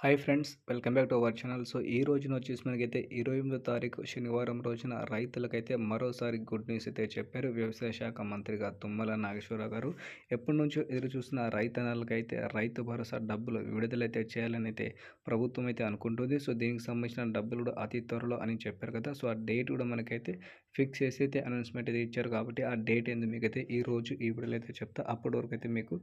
Hi friends welcome back to our channel. So ఈ రోజున వచ్చేసి మనకైతే ఇరవై ఎనిమిదో తారీఖు శనివారం రోజున రైతులకైతే మరోసారి గుడ్ న్యూస్ అయితే చెప్పారు వ్యవసాయ శాఖ మంత్రిగా తుమ్మల నాగేశ్వరరావు గారు. ఎప్పటి నుంచో ఎదురు చూసిన రైతన్నలకైతే రైతు భరోసా డబ్బులు విడుదలైతే చేయాలని అయితే ప్రభుత్వం అయితే అనుకుంటుంది. సో దీనికి సంబంధించిన డబ్బులు కూడా అతి త్వరలో అని చెప్పారు కదా. సో ఆ డేట్ కూడా మనకైతే ఫిక్స్ చేసి అయితే అనౌన్స్మెంట్ అయితే ఇచ్చారు కాబట్టి ఆ డేట్ ఏంది మీకైతే ఈ రోజు ఈ వీడియోలో అయితే చెప్తా. అప్పటి వరకు అయితే మీకు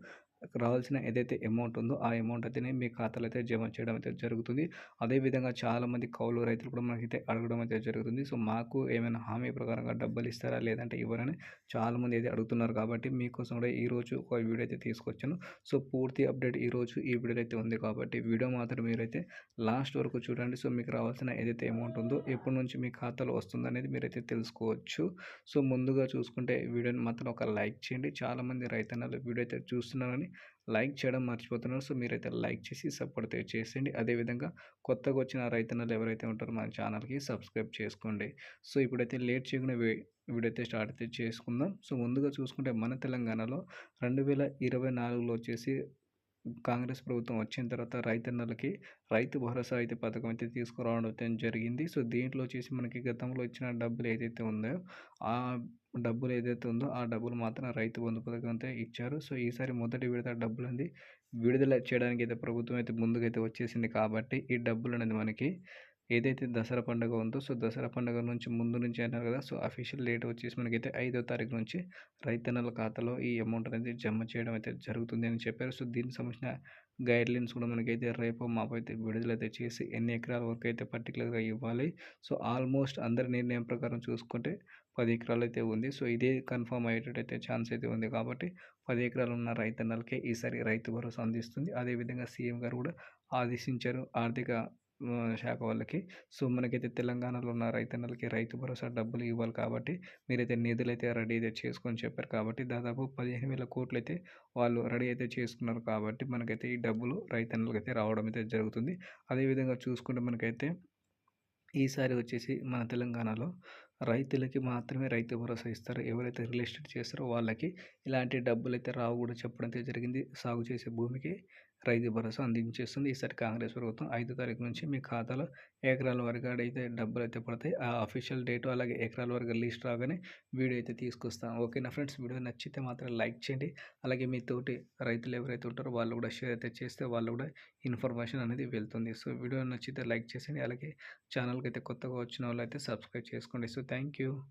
రావాల్సిన ఏదైతే అమౌంట్ ఉందో ఆ అమౌంట్ అయితే మీ ఖాతాలో అయితే జమ చేయడం అయితే జరుగుతుంది. అదేవిధంగా చాలామంది కౌలు రైతులు కూడా మనకైతే అడగడం అయితే జరుగుతుంది. సో మాకు ఏమైనా హామీ ప్రకారంగా డబ్బులు ఇస్తారా? లేదంటే ఇవ్వరని చాలామంది అయితే అడుగుతున్నారు కాబట్టి మీకోసం కూడా ఈరోజు ఒక వీడియో అయితే తీసుకొచ్చాను. సో పూర్తి అప్డేట్ ఈరోజు ఈ వీడియో అయితే ఉంది కాబట్టి వీడియో మాత్రం మీరైతే లాస్ట్ వరకు చూడండి. సో మీకు రావాల్సిన ఏదైతే అమౌంట్ ఉందో ఎప్పటి నుంచి మీ ఖాతాలో వస్తుంది అనేది మీరైతే తెలుసుకోవచ్చు. సో ముందుగా చూసుకుంటే వీడియోని మాత్రం ఒక లైక్ చేయండి. చాలామంది రైతన్నలు వీడియో అయితే చూస్తున్నారని లైక్ చేయడం మర్చిపోతున్నారు. సో మీరైతే లైక్ చేసి సపోర్ట్ అయితే చేసేయండి. అదేవిధంగా కొత్తగా వచ్చిన రైతన్నలు ఎవరైతే ఉంటారో మన ఛానల్కి సబ్స్క్రైబ్ చేసుకోండి. సో ఇప్పుడైతే లేట్ చేయకుండా వీడియో అయితే స్టార్ట్ అయితే చేసుకుందాం. సో ముందుగా చూసుకుంటే మన తెలంగాణలో రెండు వేల ఇరవై నాలుగులో వచ్చేసి కాంగ్రెస్ ప్రభుత్వం వచ్చిన తర్వాత రైతన్నలకి రైతు భరోసా అయితే పథకం అయితే తీసుకురావడం అయితే జరిగింది. సో దీంట్లో వచ్చేసి మనకి గతంలో ఇచ్చిన డబ్బులు ఏదైతే ఉందో ఆ డబ్బులు ఏదైతే ఉందో ఆ డబ్బులు మాత్రం రైతు బంధు పథకం అయితే ఇచ్చారు. సో ఈసారి మొదటి విడత డబ్బులు అనేది విడుదల చేయడానికి అయితే ప్రభుత్వం అయితే ముందుకైతే వచ్చేసింది కాబట్టి ఈ డబ్బులు అనేది మనకి ఏదైతే దసరా పండుగ ఉందో సో దసరా పండుగ నుంచి ముందు నుంచి అన్నారు కదా సో అఫీషియల్ డేట్ వచ్చేసి మనకైతే ఐదో తారీఖు నుంచి రైతన్నల ఖాతాలో ఈ అమౌంట్ అనేది జమ చేయడం అయితే జరుగుతుంది అని చెప్పారు. సో దీనికి సంబంధించిన గైడ్లైన్స్ కూడా మనకైతే రేపు మాపు అయితే విడుదలైతే చేసి ఎన్ని ఎకరాల వరకు అయితే పర్టికులర్గా ఇవ్వాలి. సో ఆల్మోస్ట్ అందరి నిర్ణయం ప్రకారం చూసుకుంటే పది ఎకరాలు అయితే ఉంది. సో ఇదే కన్ఫర్మ్ అయ్యేటట్టయితే ఛాన్స్ అయితే ఉంది కాబట్టి పది ఎకరాలు ఉన్న రైతన్నలకే ఈసారి రైతు భరోసా అందిస్తుంది. అదేవిధంగా సీఎం గారు కూడా ఆదేశించారు ఆర్థిక శాఖ వాళ్ళకి. సో మనకైతే తెలంగాణలో ఉన్న రైతన్నలకి రైతు భరోసా డబ్బులు ఇవ్వాలి కాబట్టి మీరైతే నిధులు అయితే రెడీ అయితే చేసుకొని చెప్పారు కాబట్టి దాదాపు పదిహేను వేల కోట్లు అయితే వాళ్ళు రెడీ అయితే చేసుకున్నారు కాబట్టి మనకైతే ఈ డబ్బులు రైతన్నలకి అయితే రావడం అయితే జరుగుతుంది. అదేవిధంగా చూసుకుంటే మనకైతే ఈసారి వచ్చేసి మన తెలంగాణలో రైతులకి మాత్రమే రైతు భరోసా ఇస్తారు. ఎవరైతే రియల్ ఎస్టేట్ చేస్తారో వాళ్ళకి ఇలాంటి డబ్బులు అయితే రావు కూడా చెప్పడం అయితే జరిగింది. సాగు చేసే భూమికి రైతు భరోసా అందించేస్తుంది. ఈసారి కాంగ్రెస్ ప్రభుత్వం ఐదో తారీఖు నుంచి మీ ఖాతాలో ఎకరాల వరకు అయితే డబ్బులు అయితే పడతాయి. ఆ అఫీషియల్ డేటు అలాగే ఎకరాల వరకు లిస్ట్ రాగానే వీడియో అయితే తీసుకొస్తాం ఓకేనా ఫ్రెండ్స్? వీడియో నచ్చితే మాత్రం లైక్ చేయండి. అలాగే మీ తోటి రైతులు ఎవరైతే ఉంటారో వాళ్ళు కూడా షేర్ అయితే చేస్తే వాళ్ళు కూడా ఇన్ఫర్మేషన్ అనేది వెళ్తుంది. సో వీడియో నచ్చితే లైక్ చేసేయండి. అలాగే ఛానల్కి అయితే కొత్తగా వచ్చిన వాళ్ళు అయితే సబ్స్క్రైబ్ చేసుకోండి. So Thank you.